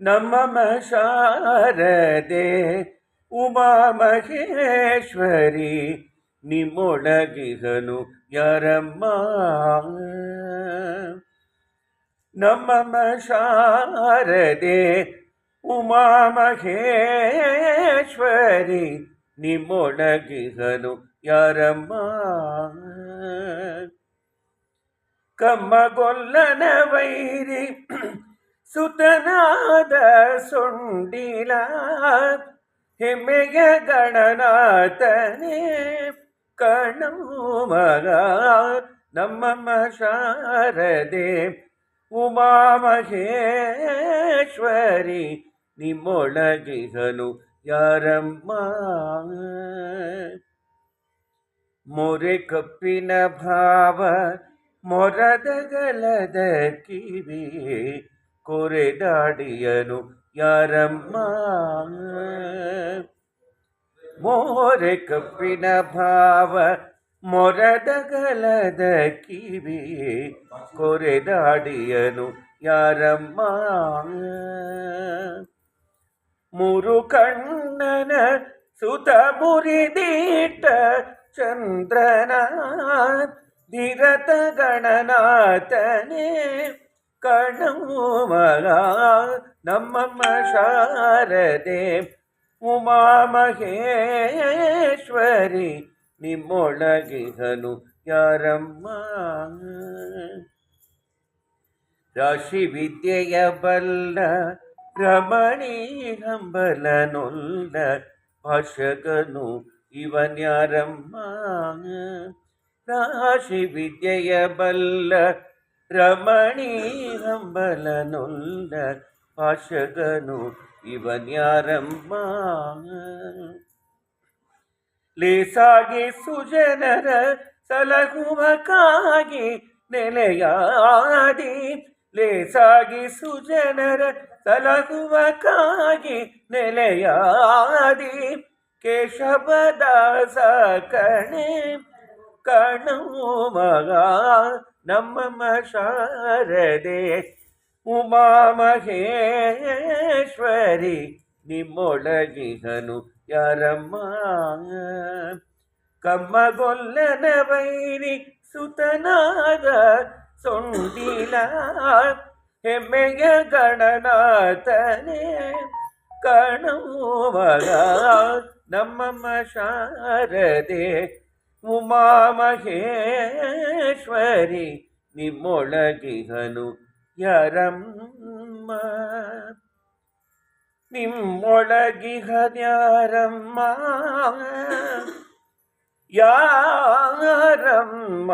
నమమ శారదే ఉమా మహేశ్వరి ನಿಮ್ಮೊಳಗಿಹನು ಯಾರಮ್ಮ? ನಮ್ಮಮ್ಮ ಶಾರದೆ ಉಮಾ ಮಹೇಶ್ವರಿ ನಿಮ್ಮೊಳಗಿಹನು ಯಾರಮ್ಮ? ಕಮ್ಮಗೊಲ್ಲನ ವೈರಿ ಸುತನಾದ ಸುಂಡಿಲ ಹೆಮ್ಮೆಯ ಗಣನಾಥನೇ ಕಣು ಮಗ ನಮ್ಮಮ್ಮ ಶಾರದೆ ಉಮಾಮಹೇಶ್ವರಿ ನಿಮ್ಮೊಳಗಿಹನು ಯಾರಮ್ಮ? ಮೊರೆ ಕಪ್ಪಿನ ಭಾವ ಮೊರದಗಲದ ಕಿವಿ ಕೊರೆದಾಡಿಯನು ಯಾರಮ್ಮ? ಮೋರೆ ಕಪ್ಪಿನ ಭಾವ ಮೊರದಗಲದ ಕಿವಿ ಕೊರೆದಾಡಿಯನು ಯಾರಮ್ಮ? ಮೂರು ಕಣ್ಣನ ಸುತ ಮುರಿದೀಟ ಚಂದ್ರನ ಧಿರತ ಗಣನಾಥನೇ ಮಗ ನಮ್ಮಮ್ಮ ಶಾರದೆ ಉಮಾ ಮಹೇಶ್ವರಿ ನಿಮ್ಮೊಳಗಿಹನು ಯಾರಮ್ಮ ರಾಶಿ ವಿದ್ಯೆಯ ಬಲ್ಲ ರಮಣಿ ಹಂಬಲನೊಲ್ಲ ಭಾಷಕನು ಇವನ್ಯಾರಮ್ಮ ರಾಶಿ ವಿದ್ಯೆಯ ಬಲ್ಲ ರಮಣಿ ಹಂಬಲನೊಲ್ಲ ಭಾಷಕನು ಇವನ್ಯಾರಮ್ಮ ಲೇಸಾಗಿ ಸುಜನರ ಸಲಹುವಕ್ಕಾಗಿ ನೆಲೆಯಾಡಿ, ಲೇಸಾಗಿ ಸುಜನರ ಸಲಹುವಕ್ಕಾಗಿ ನೆಲೆಯಾಡಿ, ಕೇಶವದಾಸ ಕಣೆ ಕಣೋ ಮಗ, ನಮ್ಮ ಶಾರದೆ ಉಮಾ ಮಹೇಶ್ವರಿ ನಿಮ್ಮೊಳಗಿಹನು ಯಾರಮ್ಮ ಕಮ್ಮಗೊಲ್ಲನ ವೈರಿ ಸುತನಾದ ಸೊಂಡಿಲ ಹೆಮ್ಮೆಯ ಗಣನಾಥನೇ ಕಣು ಮಗ ನಮ್ಮಮ್ಮ ಶಾರದೆ ಉಮಾ ಮಹೇಶ್ವರಿ ನಿಮ್ಮೊಳಗಿಹನು ಯಾರಮ್ಮ ನಿಮ್ಮೊಳಗಿಹದ್ಯಾರಮ್ಮ ಯಾರಮ್ಮ